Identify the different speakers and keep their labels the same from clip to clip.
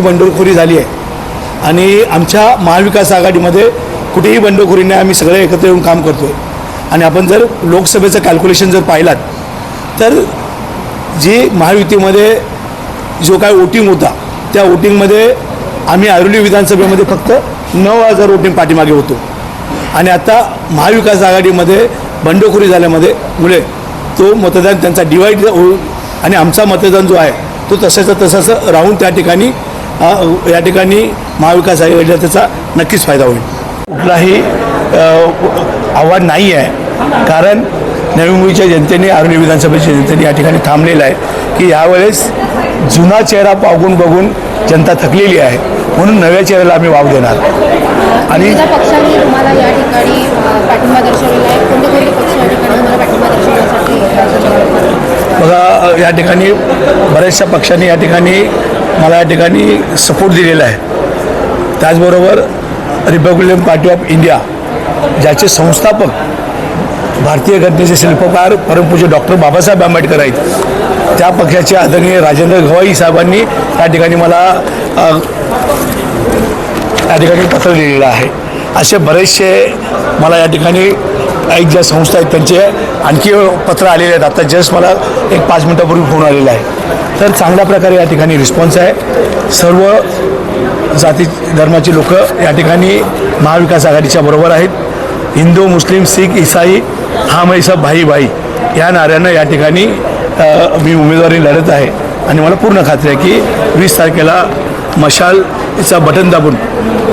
Speaker 1: बंडखोरी झाली आहे. आणि आमच्या महाविकास आघाडीमध्ये कुठेही बंडखोरी नाही आम्ही सगळे एकत्र येऊन काम करतो आहे आणि आपण जर लोकसभेचं कॅल्क्युलेशन जर पाहिलात तर जी महायुतीमध्ये जो काय वोटिंग होता त्या वोटिंगमध्ये आम्ही ऐरोली विधानसभेमध्ये फक्त नऊ हजार वोटिंग पाठीमागे होतो. आणि आता महाविकास आघाडीमध्ये बंडखोरी झाल्यामध्ये मुळे तो मतदान त्यांचा डिवाईड होऊन आणि आमचा मतदान जो आहे तो तसाचा तसाच राहून त्या ठिकाणी या ठिकाणी महाविकास आघाडीला त्याचा नक्कीच फायदा होईल. कुठलाही आव्हान नाही आहे. कारण नवी मुंबईच्या जनतेने आरोग्य विधानसभेच्या जनतेने या ठिकाणी थांबलेलं आहे की यावेळेस जुना चेहरा पाहून बघून जनता थकलेली आहे. म्हणून नव्या चेहऱ्याला आम्ही वाव देणार. आणि? बघा या ठिकाणी बऱ्याचशा पक्षांनी या ठिकाणी मला या ठिकाणी सपोर्ट दिलेला आहे. त्याचबरोबर रिपब्लिकन पार्टी ऑफ इंडिया ज्याचे संस्थापक भारतीय घटनेचे शिल्पकार परमपूज्य डॉक्टर बाबासाहेब आंबेडकर आहेत. त्या पक्षाचे आदरणीय राजेंद्र गवाई साहेबांनी या ठिकाणी मला त्या या ठिकाणी पत्र लिहिलेलं आहे. असे बरेचसे मला या ठिकाणी एक ज्या संस्था आहेत त्यांचे आणखी पत्र आलेले आहेत. आता जस्ट मला एक पाच मिनटापूर्वी फोन आलेला आहे. तर चांगल्या प्रकारे या ठिकाणी रिस्पॉन्स आहे. सर्व जाती धर्माची लोक या ठिकाणी महाविकास आघाडीच्या बरोबर आहेत. हिंदू मुस्लिम शीख इसाई हा मैसा भाई भाई या नाऱ्यानं या ठिकाणी मी उमेदवारी लढत आहे. आणि मला पूर्ण खात्री आहे की वीस तारखेला मशालचा बटन दाबून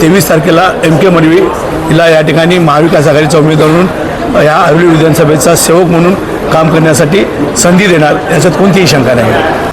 Speaker 1: तेवीस तारखेला एम के मडवी हिला या ठिकाणी महाविकास आघाडीचा उमेदवार म्हणून या आरोली विधानसभेचा सेवक म्हणून काम करण्यासाठी संधी देणार याच्यात कोणतीही शंका नाही.